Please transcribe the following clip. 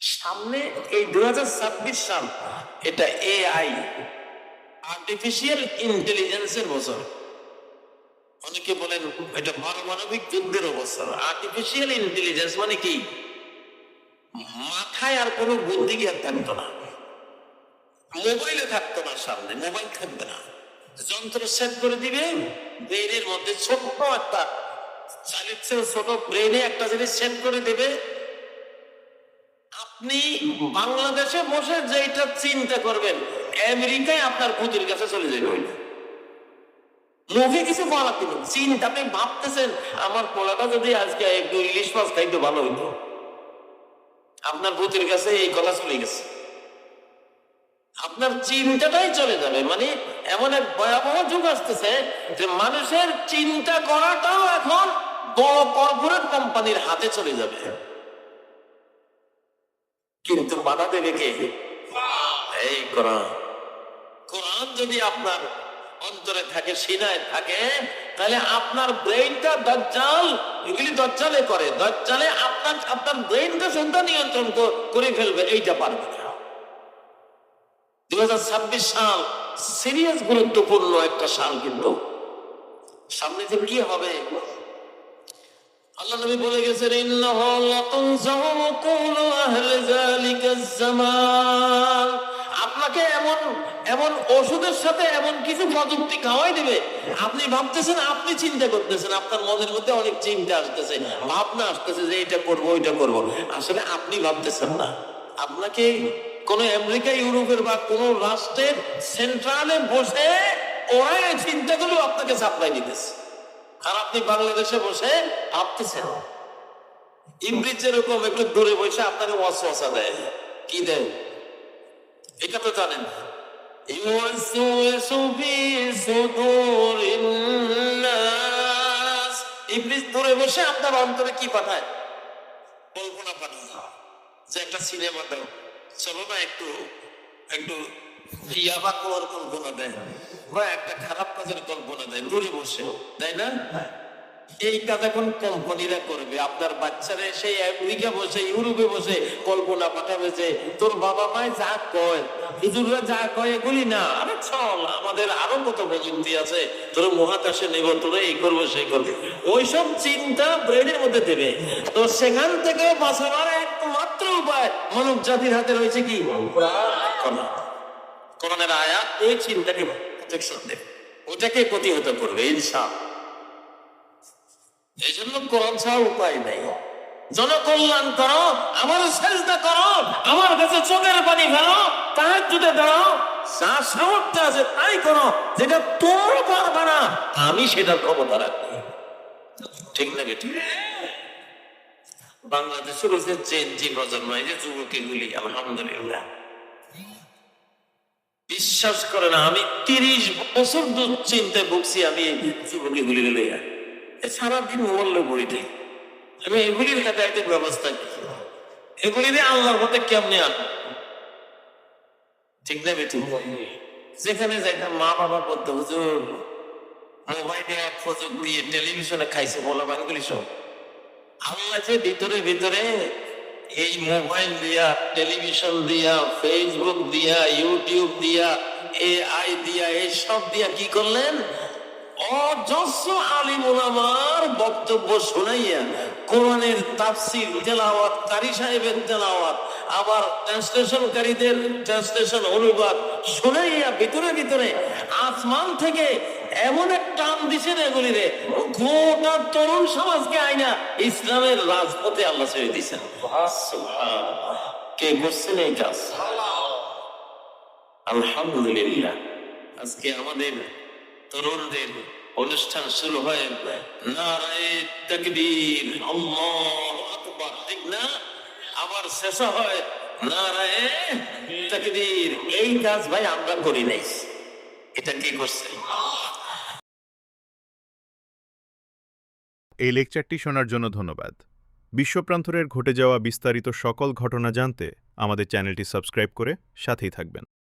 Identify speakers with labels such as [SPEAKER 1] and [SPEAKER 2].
[SPEAKER 1] সামনে এই দু সাল, এটা এআই আর্টিফিশিয়াল ইন্টেলিজেন্সের বছর। অনেকে বলেন এটা পারমাণবিক যুদ্ধের বছর আর্টিফিশিয়াল ইন্টেলিজেন্স মানে কি? মাথায় আর কোনো বুদ্ধি জ্ঞান থাকতো না। মোবাইলে থাকতো না সামনে, মোবাইল থাকবে না। যন্ত্র সেট করে দিবে ব্রেনের মধ্যে ছোট্ট একটা চালির ছোট ব্রেনে একটা জিনিস সেট করে দেবে। আপনি বাংলাদেশে বসে যেটা চিন্তা করবেন, আমেরিকায় আপনার পুতির কাছে চলে যাবে মুখে কিছু কিন্তু চিন্তা, আপনি ভাবতেছেন, আমার যদি আজকে একটু ইলিশ মাছ খাইতে ভালো হইতো? আপনার কাছে এই কথা চলে গেছে। আপনার চিন্তাটাই চলে যাবে মানে এমন এক ভয়াবহ যুগ আসতেছে যে মানুষের চিন্তা করাটাও এখন বড় কর্পোরেট কোম্পানির হাতে চলে যাবে। কিন্তু বাধা দেবে কে? এই কোরআন। কোরআন যদি আপনার অন্তরে থাকে, সিনায় থাকে, তাহলে আপনার ব্রেইনটা দজ্জাল, এগুলি দজ্জালে করে। দজ্জালে আপনার আপনার ব্রেইনটা শুদ্ধ নিয়ন্ত্রণ করে ফেলবে, এইটা পারবে না। দু হাজার ছাব্বিশ সাল, সিরিয়াস গুরুত্বপূর্ণ একটা সাল কিন্তু। সামনে যে কি হবে? আল্লাহ নবী বলে গেছেন, ইন্নাহু কুলু আহলি জামান আপনাকে এমন এমন ওষুধের সাথে এমন কিছু প্রযুক্তি খাওয়াই দিবে। আপনি ভাবতেছেন, আপনি চিন্তা করতেছেন, আপনার মনের মধ্যে অনেক চিন্তা আসতেছে, ভাবনা আসতেছে যে এটা করব, ওইটা করব। আসলে আপনি ভাবতেছেন না। আপনাকে কোন আমেরিকা, ইউরোপের বা কোন রাষ্ট্রের সেন্ট্রালে বসে ওরা এই চিন্তাগুলো আপনাকে সাপ্লাই দিতেছে। আর আপনি বাংলাদেশে বসে ভাবতেছেন। ইংরেজ যেরকম একটু দূরে বসে আপনাকে ওয়াসওয়াসা দেয়। কি দেয় এটা তো জানেন সুদুরিন দূরে বসে আপনার অন্তরে কি পাঠায়? কল্পনা পাঠায়। যে একটা সিনেমা দাও। চলো না একটু একটু ইয়াবা করার কল্পনা দেয়। একটা খারাপ কাজের কল্পনা দেয় দূরে বসে তাই না? এই কাজ এখন করবে আপনার বাচ্চারা সেই আমেরিকা বসে ইউরোপে বসে কল্পনা পাঠাবে যে তোর বাবা মায় যা কয় হুজুররা যা কয় এগুলি না। আরে চল আমাদের আরও কত প্রযুক্তি আছে তোর মহাকাশে নেব তোরা এই করব সেই করবে। ওইসব চিন্তা ব্রেনের মধ্যে দেবে। তো সেখান থেকে বাঁচাবার একমাত্র উপায় মানব জাতির হাতে রয়েছে কি? কোরআন। কোরআনের আয়াত এই চিন্তাকে প্রোটেকশন দেবে ওটাকে প্রতিহত করবে, ইনশাআল্লাহ। এই জন্য কোরআন ছাড়া উপায় নেই। জনকল্যাণ করো, আমার চেষ্টা করো, আমার কাছে চোখের পানি ফেলো তার যদি দাঁড়াও, যা সামর্থ্য আছে তাই করো, যেটা তোর পারবে না, আমি সেটার ক্ষমতা রাখব। ঠিক না ঠিক? বাংলাদেশে রয়েছে চেঞ্জি প্রজন্ম, এই যে যুবকীগুলি আলহামদুলিল্লাহ। বিশ্বাস করে না, আমি তিরিশ বছর দুশ্চিন্তায় ভুগছি, আমি এই যুবকীগুলি লইয়া এ সারাদিন মোবাইলে পড়ি আমি এগুলির হেদায়তের ব্যবস্থা কি এগুলি দিয়ে আল্লাহর মধ্যে কেমনে আন ঠিক না বেটি? যেখানে যাইতাম মা বাবা বলতো, হুজুর, মোবাইলে ফজক দিয়ে টেলিভিশনে খাইছে, বলা বানগুলি সব। আল্লাহ যে ভিতরে ভিতরে এই মোবাইল দিয়া, টেলিভিশন দিয়া ফেসবুক দিয়া ইউটিউব দিয়া দিয়া এই সব দিয়া কি করলেন? অজস্র আলিম ওলামার বক্তব্য শোনাইয়া কোরআনের তাফসির তেলাওয়াত কারি সাহেবের তেলাওয়াত আবার ট্রান্সলেশনকারীদের ট্রান্সলেশন অনুবাদ শোনাইয়া ভিতরে ভিতরে আসমান থেকে এমন এক টান দিছে এগুলি রে গোটা তরুণ সমাজকে আইনা ইসলামের রাজপথে আল্লাহ ছেড়ে দিছেন। কে করছেন এই কাজ? আলহামদুলিল্লাহ। আজকে আমাদের তরুণদের অনুষ্ঠান শুরু হয়। আবার শেষ হয়। এই কাজ ভাই আমরা করি নাই। এটা কি করছে?
[SPEAKER 2] এই লেকচারটি শোনার জন্য ধন্যবাদ। বিশ্বপ্রান্তরের ঘটে যাওয়া বিস্তারিত সকল ঘটনা জানতে আমাদের চ্যানেলটি সাবস্ক্রাইব করে সাথেই থাকবেন।